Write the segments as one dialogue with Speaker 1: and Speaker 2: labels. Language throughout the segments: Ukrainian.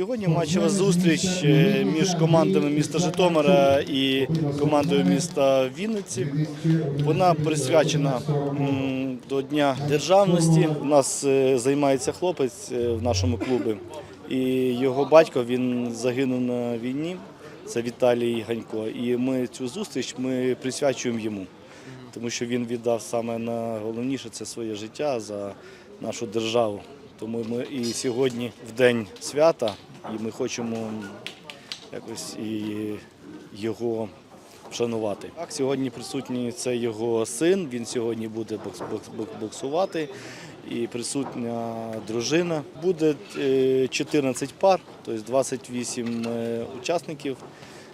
Speaker 1: Сьогодні матчева зустріч е, між командами міста Житомира і командою міста Вінниці. Вона присвячена до Дня державності. У нас е, займається хлопець е, в нашому клубі, і його батько він загинув на війні. Це Віталій Ганько. І ми цю зустріч ми присвячуємо йому, тому що він віддав саме найголовніше це своє життя за нашу державу. Тому ми і сьогодні в день свята, і ми хочемо якось і його вшанувати. Так, сьогодні присутній це його син. Він сьогодні буде бокс- бокс- бокс- боксувати. І присутня дружина. Буде е, 14 пар, тобто 28 е, учасників.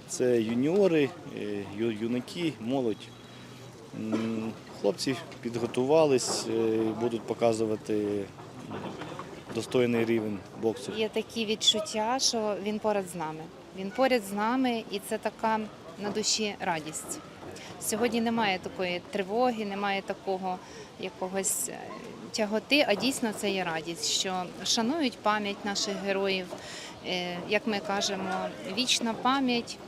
Speaker 1: Це юніори, е, юнаки, молодь. Хлопці підготувались, е, будуть показувати достойний рівень боксу.
Speaker 2: Є такі відчуття, що він поряд з нами. Він поряд з нами, і це така на душі радість. Сьогодні немає такої тривоги, немає такого якогось е, тяготи, а дійсно це є радість, що шанують пам'ять наших героїв, Е, як ми кажемо, вічна пам'ять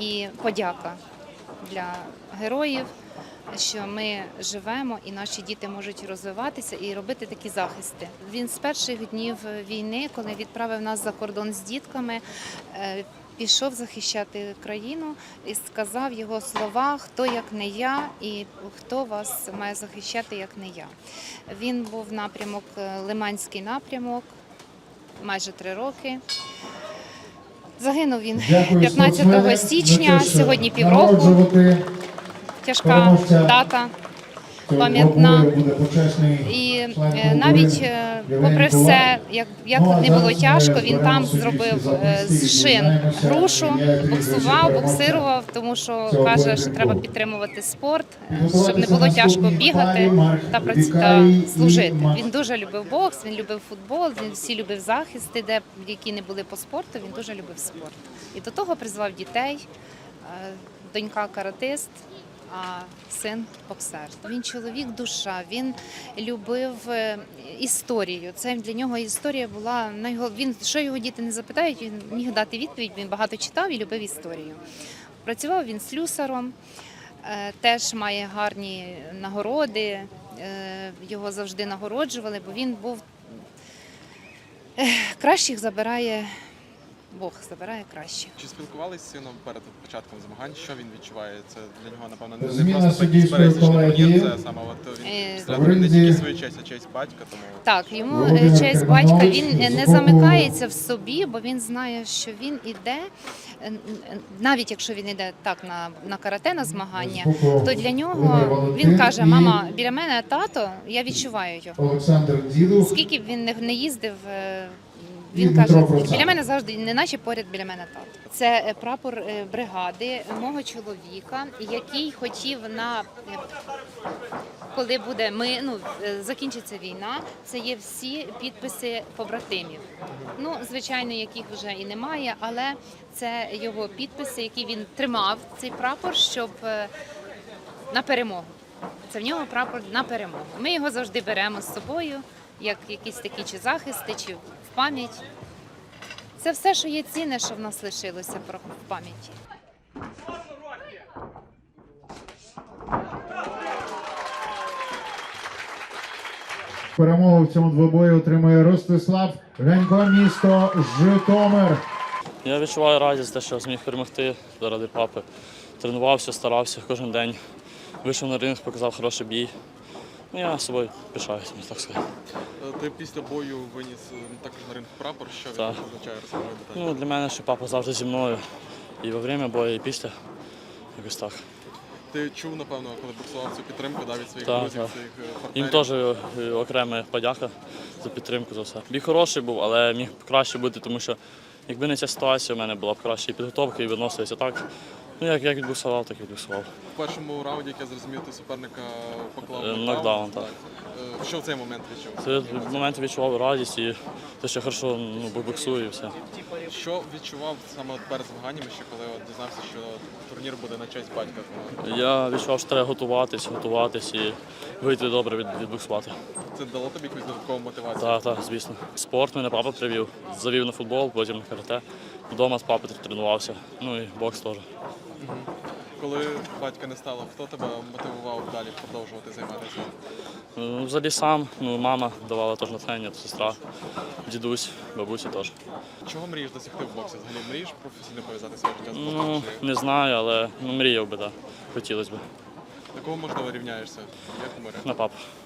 Speaker 2: і подяка для героїв, що ми живемо і наші діти можуть розвиватися і робити такі захисти. Він з перших днів війни, коли відправив нас за кордон з дітками, е, пішов захищати країну і сказав його слова Хто як не я, і хто вас має захищати, як не я. Він був напрямок е, Лиманський напрямок, майже три роки. Загинув він
Speaker 3: Дякую,
Speaker 2: 15 січня, сьогодні півроку. Тяжка дата. Пам'ятна. І е, навіть е, попри все, як, як
Speaker 3: Ну,
Speaker 2: не було тяжко, він там зробив е, з шин грушу, боксував, боксирував, тому що каже, що треба підтримувати спорт, е, щоб не було тяжко бігати та та служити. Він дуже любив бокс, він любив футбол, він всі любив захисти, де які не були по спорту. Він дуже любив спорт. І до того призвав дітей. Е, Донька каратист, а син боксер. Він чоловік душа, він любив е, історію. Це для нього історія була. Він що його діти не запитають, він міг дати відповідь. Він багато читав і любив історію. Працював він слюсаром, е, теж має гарні нагороди. е, Його завжди нагороджували, бо він був кращих забирає. Бог забирає краще.
Speaker 4: Чи спілкувалися з сином перед початком змагань? Що він відчуває? Це для нього, напевно, не,
Speaker 3: Зміна
Speaker 4: просто пересічний турнір,
Speaker 3: колегії.
Speaker 4: це саме от він
Speaker 2: Е,
Speaker 4: не тільки свою честь, а честь батька, тому
Speaker 2: Так, йому е, честь батька він е, не замикається в собі, бо він знає, що він іде, навіть якщо він іде так на, на карате на змагання, то для нього він каже: мама, біля мене тато, я відчуваю його.
Speaker 3: Олександр Дідух.
Speaker 2: Скільки б він не, їздив, він каже, біля мене завжди, неначе поряд біля мене тато. Це е, прапор е, бригади мого чоловіка, який хотів на е, коли буде ми, ну закінчиться війна, це є всі підписи побратимів. Ну, звичайно, яких вже і немає, але це його підписи, які він тримав цей прапор, щоб на перемогу. Це в нього прапор на перемогу. Ми його завжди беремо з собою, як якісь такі чи захисти, чи в пам'ять. Це все, що є цінне, що в нас лишилося в пам'яті.
Speaker 3: Перемогу в цьому двобої отримує Ростислав Ганько, місто Житомир.
Speaker 5: Я відчуваю радість, те, що зміг перемогти заради папи. Тренувався, старався кожен день. Вийшов на ринг, показав хороший бій. Я собою пишаюся, так сказати.
Speaker 4: е, ти після бою виніс е, також на ринг прапор. Що він
Speaker 5: Так.
Speaker 4: означає розповідати?
Speaker 5: Ну, для мене, що папа завжди зі мною. І во время бою, і після. Якось так.
Speaker 4: Ти чув, напевно, коли боксував цю підтримку да, від своїх
Speaker 5: Так,
Speaker 4: друзів,
Speaker 5: так.
Speaker 4: своїх е,
Speaker 5: Їм теж окрема подяка за підтримку, за все. Бій хороший був, але міг краще бути, тому що якби не ця ситуація, у мене була б краща і підготовка, і виносилися так. Ну, як, як відбуксував, так і відбуксував.
Speaker 4: В першому раунді, як я зрозумів, ти суперника поклав
Speaker 5: Е,
Speaker 4: нокдаун.
Speaker 5: так.
Speaker 4: Е, Що в цей момент відчув?
Speaker 5: Це в момент відчував радість і те, що хорошо ну, боксую і все.
Speaker 4: Що відчував саме перед змаганнями, ще коли от дізнався, що турнір буде на честь батька?
Speaker 5: Я відчував, що треба готуватись, готуватись і вийти добре від, відбуксувати.
Speaker 4: Це дало тобі якусь додаткову мотивацію?
Speaker 5: Так, так, звісно. Спорт мене папа привів. Завів на футбол, потім на карате. Вдома з папою тренувався. Ну і бокс теж.
Speaker 4: Коли батька не стало, хто тебе мотивував далі продовжувати займатися?
Speaker 5: Ну, взагалі сам, ну, мама давала теж натхнення, сестра, дідусь, бабусі теж.
Speaker 4: Чого мрієш досягти в боксі? Взагалі мрієш професійно пов'язати своє життя з
Speaker 5: Ну,
Speaker 4: боксом? Чи
Speaker 5: не знаю, але ну, мріяв би, так. Хотілося б.
Speaker 4: на кого можливо рівняєшся? Як умире?
Speaker 5: На папу.